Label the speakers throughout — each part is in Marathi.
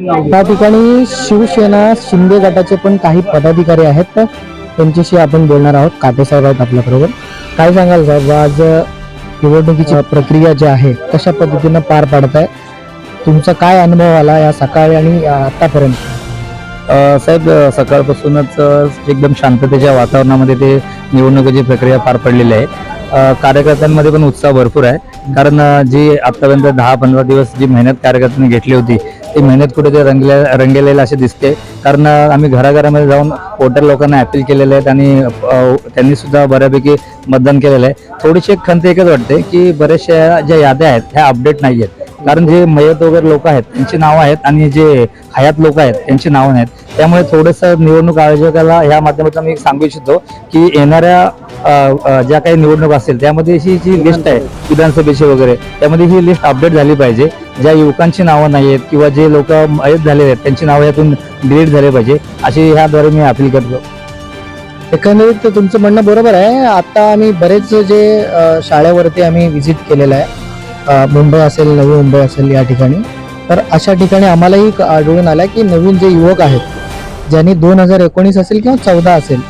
Speaker 1: त्या ठिकाणी शिवसेना शिंदे गटाचे पण काही पदाधिकारी आहेत. त्यांच्याशी आपण बोलणार आहोत. काटे साहेब आहेत आपल्याबरोबर काय सांगाल साहेब? आज निवडणुकीची प्रक्रिया जी आहे कशा पद्धतीनं पार पाडत आहे तुमचा काय अनुभव आला या सकाळी आणि आतापर्यंत?
Speaker 2: साहेब सकाळपासूनच एकदम शांततेच्या वातावरणामध्ये ते निवडणुकीची प्रक्रिया पार पडलेली आहे. कार्यकर्त्यांमध्ये पण उत्साह भरपूर आहे. कारण जी आतापर्यंत दहा पंधरा दिवस जी मेहनत कार्यकर्त्यांनी घेतली होती ती मेहनत कुठेतरी ते रंगले रंगलेलं असे दिसते. कारण आम्ही घराघरामध्ये जाऊन वोटर लोकांना अपील केलेले आहेत आणि त्यांनी सुद्धा बऱ्यापैकी मतदान केलेलं आहे. थोडीशी एक खंत एकच वाटते की बऱ्याचशा ज्या याद्या आहेत ह्या अपडेट नाही आहेत. कारण जे मयत वगैरे लोक आहेत त्यांची नावं आहेत आणि जे हयात लोक आहेत त्यांची नावं नाहीत. त्यामुळे थोडंसं निवडणूक आयोजकाला ह्या माध्यमातून मी सांगू इच्छितो की येणाऱ्या ज्या काही निवडणूक असतील त्यामध्ये ही जी लिस्ट आहे विधानसभेची वगैरे त्यामध्ये ही लिस्ट अपडेट झाली पाहिजे. ज्या युवकांची नावं नाही आहेत किंवा जे लोक मयत झालेले आहेत त्यांची नावं यातून डिलीट झाले पाहिजे अशी ह्याद्वारे मी अपील करतो.
Speaker 1: एकंदरीत तुमचं म्हणणं बरोबर आहे. आता आम्ही बरेच जे शाळेवरती आम्ही व्हिजिट केलेलं आहे. मुंबई असेल नवी मुंबई असेल या ठिकाणी. तर अशा ठिकाणी आम्हालाही क- आढळून आलं की नवीन जे युवक आहेत ज्यांनी दोन हजार एकोणीस असेल किंवा चौदा असेल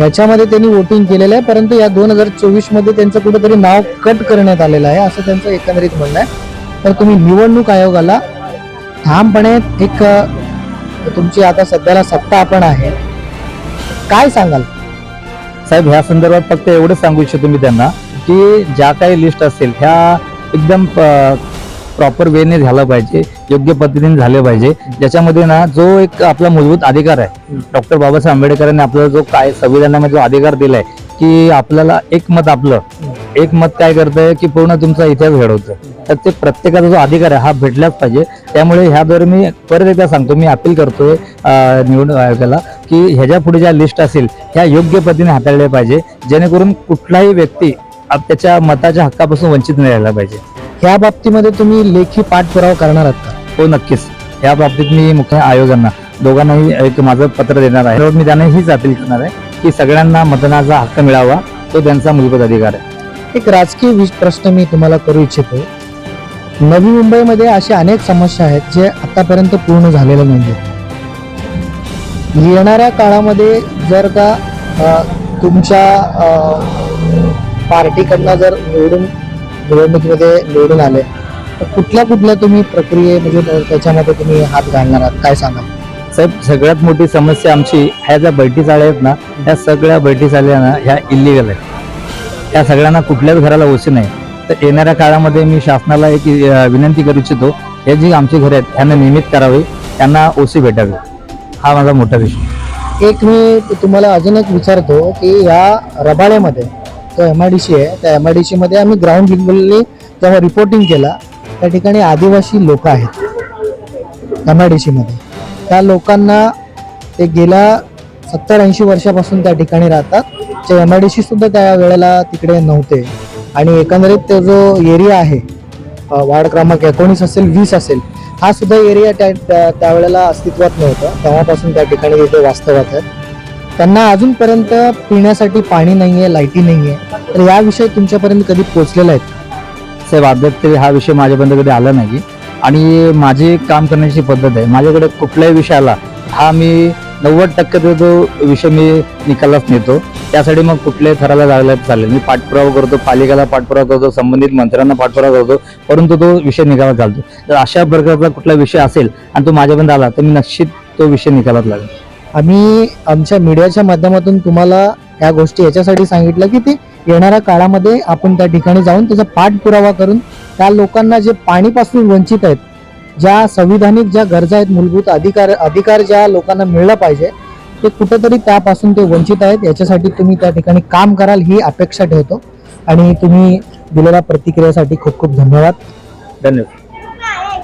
Speaker 1: याच्यामध्ये त्यांनी वोटिंग केलेलं आहे परंतु या दोन हजार चोवीसमध्ये त्यांचं कुठेतरी नाव कट करण्यात आलेलं आहे असं त्यांचं एकंदरीत म्हणणं आहे. तर तुम्ही निवडणूक आयोगाला ठामपणे एक तुमची आता सध्याला सत्ता आपण आहे काय सांगाल?
Speaker 2: साहेब ह्या संदर्भात फक्त एवढंच सांगू इच्छितो मी त्यांना की ज्या काही लिस्ट असतील ह्या एकदम प्रॉपर वेने झालं पाहिजे योग्य पद्धतीने झाले पाहिजे. ज्याच्यामध्ये ना जो एक आपला मूलभूत अधिकार आहे. डॉक्टर बाबासाहेब आंबेडकरांनी आपल्याला जो काय संविधानामध्ये जो अधिकार दिलाय की आपल्याला एक मत आपलं. एक मत काय करतंय की पूर्ण तुमचा इतिहास घडवतं तर ते प्रत्येकाचा जो अधिकार आहे हा भेटलाच पाहिजे. त्यामुळे ह्याद्वारे मी परत एकदा सांगतो मी अपील करतोय निवडणूक आयोगाला की ह्याच्या पुढे ज्या लिस्ट असतील ह्या योग्य पद्धतीने हाताळल्या पाहिजे. जेणेकरून कुठलाही व्यक्ती त्याच्या मताच्या हक्कापासून वंचित नाही राहिला पाहिजे.
Speaker 1: ह्या बाबतीमध्ये तुम्ही लेखी पाठपुरावा करणार आहात का?
Speaker 2: हो नक्कीच. या बाबतीत मी मुख्य आयोगांना दोघांनाही एक माझं पत्र देणार आहे. मी त्यांना हीच अपील करणार आहे की सगळ्यांना मतदानाचा हक्क मिळावा. तो त्यांचा मूलभूत अधिकार आहे.
Speaker 1: एक राजकीय विष- प्रश्न मी तुम्हाला करू इच्छितो. नवी मुंबईमध्ये अशा अनेक समस्या आहेत जे आतापर्यंत पूर्ण झालेल्या नाही येणाऱ्या काळामध्ये जर का तुमच्या पार्टीकडनं जर निवडून निवडणुकीमध्ये निवडून आले तर कुठल्या कुठल्या तुम्ही प्रक्रिये म्हणजे त्याच्यामध्ये तुम्ही हात घालणार आहात? काय सांगा
Speaker 2: साहेब सगळ्यात मोठी समस्या आमची ह्या ज्या बैठी चाळ्या आहेत ना ह्या सगळ्या बैठी चाळ्या ना ह्या इलिगल आहेत. त्या सगळ्यांना कुठल्याच घराला ओसी नाही. तर येणाऱ्या काळामध्ये मी शासनाला एक विनंती करू इच्छितो हे जी आमची घरे आहेत त्यांना नियमित करावे त्यांना ओसी भेटावी. हा माझा मोठा विषय
Speaker 1: एक मी तुम्हाला अजून एक विचारतो की या रबाळ्यामध्ये जो एम आय डी सी आहे. त्या एम आय डी सी मध्ये आम्ही ग्राउंड लेवलनी जेव्हा रिपोर्टिंग केला त्या ठिकाणी आदिवासी लोक आहेत. एम आय डी सी मध्ये. त्या लोकांना ते गेल्या सत्तर ऐंशी वर्षापासून त्या ठिकाणी राहतात. जे एम आय डी सी सुद्धा त्या वेळेला तिकडे नव्हते. आणि एकंदरीत तो जो एरिया आहे वार्ड क्रमांक एकोणीस असेल वीस असेल हा सुद्धा एरिया त्या त्यावेळेला अस्तित्वात नव्हता. तेव्हापासून त्या ठिकाणी तिथे वास्तवात आहे त्यांना अजूनपर्यंत पिण्यासाठी पाणी नाही आहे लाईटी नाही आहे तर याविषयी तुमच्यापर्यंत कधी पोचलेला आहेत
Speaker 2: साहेब अद्याप तरी हा विषय माझ्यापर्यंत कधी आला नाही. आणि माझी काम करण्याची पद्धत आहे. माझ्याकडे कुठल्याही विषयाला हा मी नव्वद टक्के जो विषय मी निकालाच नेतो. त्यासाठी मग कुठल्याही थराला जायला चालेल. मी पाठपुरावा करतो पालिकेला पाठपुरावा करतो संबंधित मंत्र्यांना पाठपुरावा करतो परंतु तो विषय निकालात घालतो तर अशा प्रकारचा कुठला विषय असेल आणि तो माझ्यापर्यंत आला तर मी निश्चित तो विषय निकालात लागेल.
Speaker 1: आम्ही आमच्या मीडियाच्या माध्यमातून तुम्हाला या गोष्टी याच्यासाठी सांगितलं की ते येणाऱ्या काळामध्ये आपण त्या ठिकाणी जाऊन त्याचा पाठपुरावा करून त्या लोकांना जे पाणीपासून वंचित आहेत ज्या संविधानिक ज्या गरजा आहेत मूलभूत अधिकार अधिकार ज्या लोकांना मिळलं पाहिजे ते कुठंतरी त्यापासून ते वंचित आहेत. याच्यासाठी तुम्ही त्या ठिकाणी काम कराल ही अपेक्षा ठेवतो. आणि तुम्ही दिलेल्या प्रतिक्रियेसाठी खूप खूप धन्यवाद.
Speaker 2: धन्यवाद.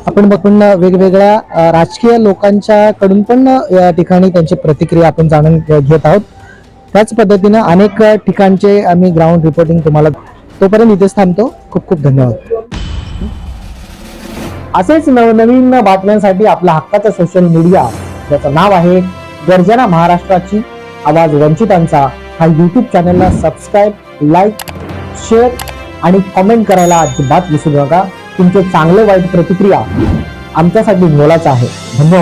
Speaker 1: आपण बघून वेगवेगळ्या राजकीय लोकांच्या कडून पण या ठिकाणी त्यांची प्रतिक्रिया आपण जाणून घेत आहोत. त्याच पद्धतीनं अनेक ठिकाणचे आम्ही ग्राउंड रिपोर्टिंग तुम्हाला तोपर्यंत इथेच थांबतो. खूप खूप धन्यवाद. असेच नवनवीन बातम्यांसाठी आपला हक्काचा सोशल मीडिया ज्याचं नाव आहे गर्जना महाराष्ट्राची आवाज वंचितांचा. हा युट्यूब चॅनलला सबस्क्राईब लाईक शेअर आणि कमेंट करायला अजिबात विसरू नका. तुमचे चांगले वाईट प्रतिक्रिया
Speaker 3: आमच्यासाठी मोलाचा आहे. धन्यवाद.